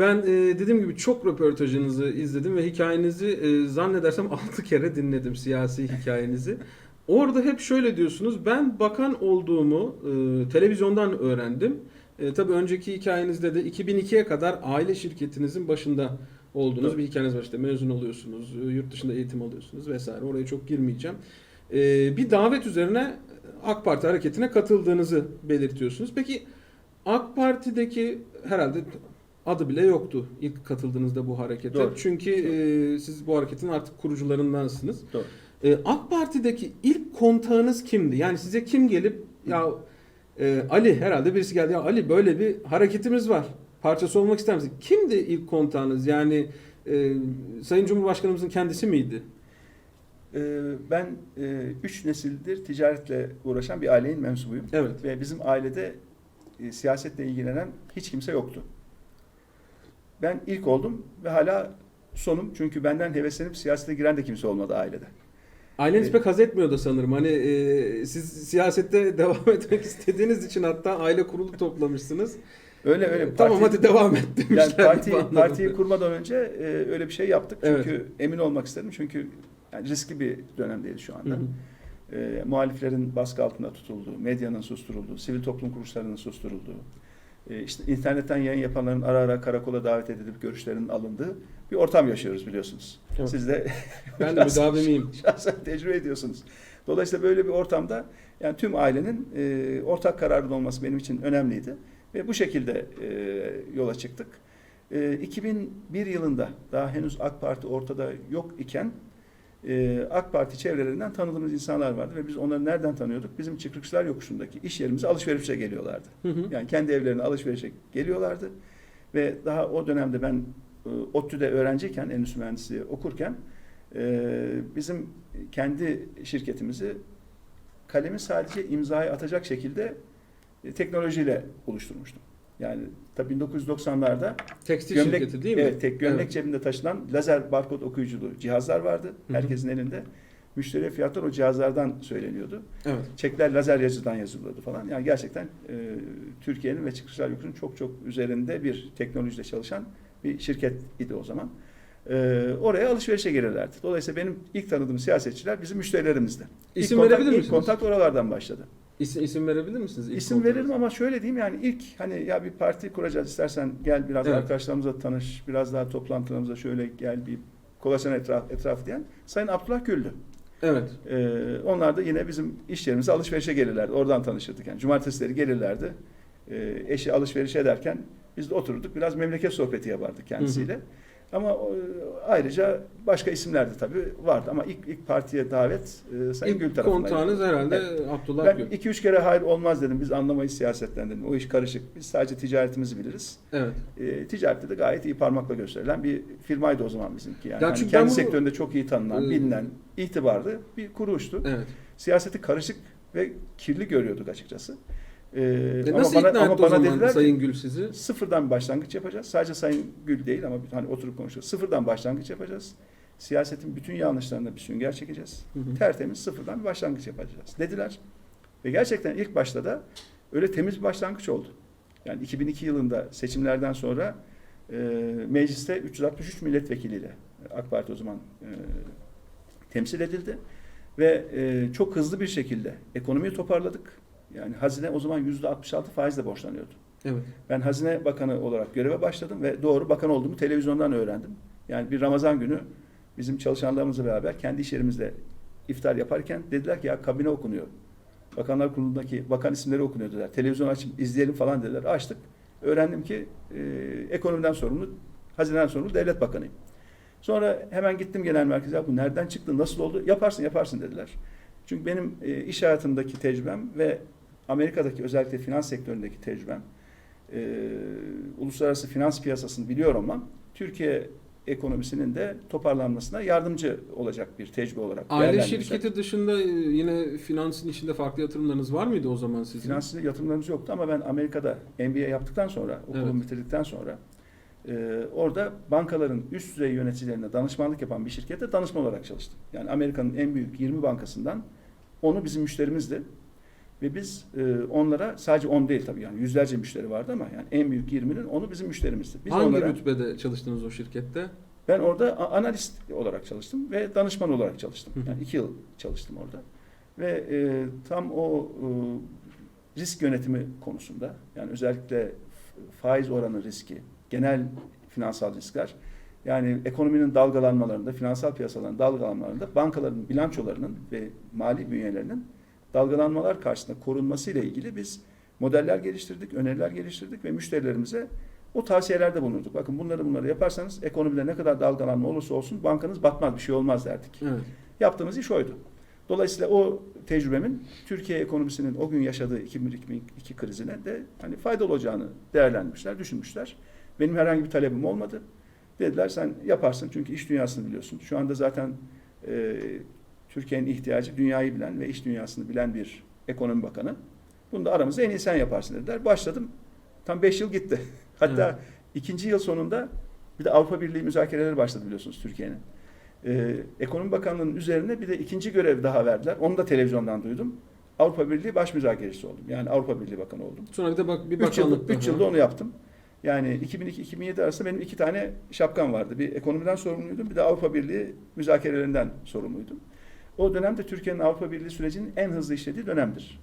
Ben e, dediğim gibi çok röportajınızı izledim ve hikayenizi e, zannedersem 6 kere dinledim siyasi hikayenizi. Orada hep şöyle diyorsunuz. Ben bakan olduğumu e, televizyondan öğrendim. E, tabii önceki hikayenizde de 2002'ye kadar aile şirketinizin başında. Evet. Bir hikayeniz var işte mezun oluyorsunuz, e, yurt dışında eğitim alıyorsunuz vesaire. Oraya çok girmeyeceğim. E, bir davet üzerine AK Parti hareketine katıldığınızı belirtiyorsunuz. Peki AK Parti'deki herhalde adı bile yoktu ilk katıldığınızda bu harekete. Doğru. Çünkü e, siz bu hareketin artık kurucularındansınız. Doğru. E, AK Parti'deki ilk kontağınız kimdi? Yani size kim gelip ya e, Ali herhalde birisi geldi ya Ali böyle bir hareketimiz var. Parçası olmak ister misin? Kimdi ilk kontağınız? Yani e, Sayın Cumhurbaşkanımızın kendisi miydi? Ben e, üç nesildir ticaretle uğraşan bir ailenin mensubuyum. Evet. Ve bizim ailede e, siyasetle ilgilenen hiç kimse yoktu. Ben ilk oldum ve hala sonum. Çünkü benden heveslenip siyasete giren de kimse olmadı ailede. Aileniz Evet. pek haz etmiyordu sanırım. Hani e, siz siyasette devam etmek istediğiniz için hatta aile kurulu toplamışsınız. Öyle öyle. E, tamam parti- hadi devam et demişler. Yani parti, partiyi kurmadan önce e, öyle bir şey yaptık. Evet. Çünkü emin olmak istedim. Çünkü yani riskli bir dönemdeyiz şu Hı anda. hı. e, muhaliflerin baskı altında tutulduğu, medyanın susturulduğu, sivil toplum kuruluşlarının susturulduğu, işte internetten yayın yapanların ara ara karakola davet edilip görüşlerinin alındığı bir ortam yaşıyoruz biliyorsunuz. Evet. Siz de Ben de müdavimiyim. şahsen tecrübe ediyorsunuz. Dolayısıyla böyle bir ortamda yani tüm ailenin e, ortak kararın olması benim için önemliydi. Ve bu şekilde e, yola çıktık. E, 2001 yılında daha henüz AK Parti ortada yok iken e, AK Parti çevrelerinden tanıdığımız insanlar vardı ve biz onları nereden tanıyorduk? Bizim Çıkrıkçılar Yokuşu'ndaki iş yerimize alışverişe geliyorlardı. Hı hı. Yani kendi evlerine alışverişe geliyorlardı ve daha o dönemde ben e, ODTÜ'de öğrenciyken, endüstri mühendisliği okurken e, bizim kendi şirketimizi kalemi sadece imzayı atacak şekilde e, teknolojiyle oluşturmuştum. Yani tabii 1990'larda Tekstil gömlek, şirketi değil mi? evet, tek gömlek Evet. cebinde taşınan lazer barkod okuyuculu cihazlar vardı. Herkesin elinde. Müşteriye fiyatlar o cihazlardan söyleniyordu. Evet. Çekler lazer yazıdan yazılıyordu falan. Yani gerçekten e, Türkiye'nin ve çıkışlar yokuşun çok çok üzerinde bir teknolojide çalışan bir şirket idi o zaman. E, oraya alışverişe gelirlerdi. Dolayısıyla benim ilk tanıdığım siyasetçiler bizim müşterilerimizdi. İlk İsim kontak- verebilir ilk misiniz? kontak oralardan başladı. İsim, isim verebilir misiniz? İlk İsim veririm ama şöyle diyeyim yani ilk hani ya bir parti kuracağız istersen gel biraz Evet. arkadaşlarımızla tanış, biraz daha toplantılarımıza şöyle gel bir kolasyon etraf, etrafı diyen Sayın Abdullah Gül'dü. Evet. Ee, onlar da yine bizim iş yerimize alışverişe gelirlerdi. Oradan tanışırdık yani. Cumartesileri gelirlerdi. Ee, eşi alışveriş ederken biz de otururduk. Biraz memleket sohbeti yapardık kendisiyle. Ama e, ayrıca başka isimler de tabii vardı. Ama ilk, ilk partiye davet e, Sayın Gül İlk tarafından. kontağınız herhalde Evet. Abdullah Ben Gül. iki üç kere hayır olmaz dedim. Biz anlamayız siyasetten dedim. O iş karışık. Biz sadece ticaretimizi biliriz. Evet. E, ticarette de gayet iyi parmakla gösterilen bir firmaydı o zaman bizimki. Yani Ya çünkü kendi ben bunu- sektöründe çok iyi tanınan, Ee, bilinen, itibarlı bir kuruluştu Evet. siyaseti karışık ve kirli görüyorduk açıkçası. Ee, E nasıl ikna etti o zaman Sayın Gül sizi? sıfırdan bir başlangıç yapacağız. Sadece Sayın Gül değil ama hani oturup konuşuyoruz. Sıfırdan başlangıç yapacağız. Siyasetin bütün yanlışlarına bir sünger çekeceğiz. Hı hı. Tertemiz sıfırdan bir başlangıç yapacağız dediler. Ve gerçekten ilk başta da öyle temiz bir başlangıç oldu. Yani 2002 yılında seçimlerden sonra e, mecliste 363 milletvekiliyle AK Parti o zaman e, temsil edildi. Ve e, çok hızlı bir şekilde ekonomiyi toparladık. Yani hazine o zaman %66 faizle borçlanıyordu. Evet. Ben Hazine Bakanı olarak göreve başladım ve doğru bakan olduğumu televizyondan öğrendim. Yani bir Ramazan günü bizim çalışanlarımızla beraber kendi iş yerimizde iftar yaparken dediler ki ya kabine okunuyor. Bakanlar Kurulu'ndaki bakan isimleri okunuyor dediler. Televizyon açıp izleyelim falan dediler. Açtık. Öğrendim ki e, ekonomiden sorumlu, hazineden sorumlu devlet bakanıyım. Sonra hemen gittim genel merkeze. Ya bu nereden çıktı, nasıl oldu? Yaparsın, yaparsın dediler. Çünkü benim e, iş hayatındaki tecrübem ve Amerika'daki özellikle finans sektöründeki tecrübem, e, uluslararası finans piyasasını biliyor olmam, Türkiye ekonomisinin de toparlanmasına yardımcı olacak bir tecrübe olarak Aile şirketi dışında e, yine finansın içinde farklı yatırımlarınız var mıydı o zaman sizin? Finansal yatırımlarımız yoktu ama ben Amerika'da MBA yaptıktan sonra, okulumu Evet. bitirdikten sonra e, orada bankaların üst düzey yöneticilerine danışmanlık yapan bir şirkette danışman olarak çalıştım. Yani Amerika'nın en büyük 20 bankasından onu bizim müşterimizdi. Ve biz e, onlara sadece 10 değil tabii yani yüzlerce müşteri vardı ama yani en büyük 20'nin onu bizim müşterimizdi. Biz Hangi onlara, rütbede çalıştınız o şirkette? ben orada analist olarak çalıştım ve danışman olarak çalıştım. Yani iki yıl çalıştım orada. Ve e, tam o e, risk yönetimi konusunda yani özellikle faiz oranı riski, genel finansal riskler yani ekonominin dalgalanmalarında, finansal piyasaların dalgalanmalarında bankaların bilançolarının ve mali bünyelerinin dalgalanmalar karşısında korunması ile ilgili biz modeller geliştirdik, öneriler geliştirdik ve müşterilerimize o tavsiyelerde bulunduk. Bakın bunları bunları yaparsanız ekonomide ne kadar dalgalanma olursa olsun bankanız batmaz, bir şey olmaz derdik. Evet. Yaptığımız iş oydu. Dolayısıyla o tecrübemin Türkiye ekonomisinin o gün yaşadığı 2002 krizine de hani faydalı olacağını değerlendirmişler, düşünmüşler. Benim herhangi bir talebim olmadı. Dediler sen yaparsın çünkü iş dünyasını biliyorsun. Şu anda zaten e, Türkiye'nin ihtiyacı dünyayı bilen ve iş dünyasını bilen bir ekonomi bakanı. Bunu da aramızda en iyi sen yaparsın dediler. Başladım. Tam 5 yıl gitti. Hatta Evet. ikinci yıl sonunda bir de Avrupa Birliği müzakereleri başladı biliyorsunuz Türkiye'nin. Ee, Ekonomi Bakanlığı'nın üzerine bir de ikinci görev daha verdiler. Onu da televizyondan duydum. Avrupa Birliği baş müzakeresi oldum. Yani Avrupa Birliği Bakanı oldum. Sonra bir de bak bir 3 yılda, bakanlık üç daha. yılda onu yaptım. Yani 2002-2007 arasında benim iki tane şapkam vardı. Bir ekonomiden sorumluydum, bir de Avrupa Birliği müzakerelerinden sorumluydum. O dönemde Türkiye'nin Avrupa Birliği sürecinin en hızlı işlediği dönemdir.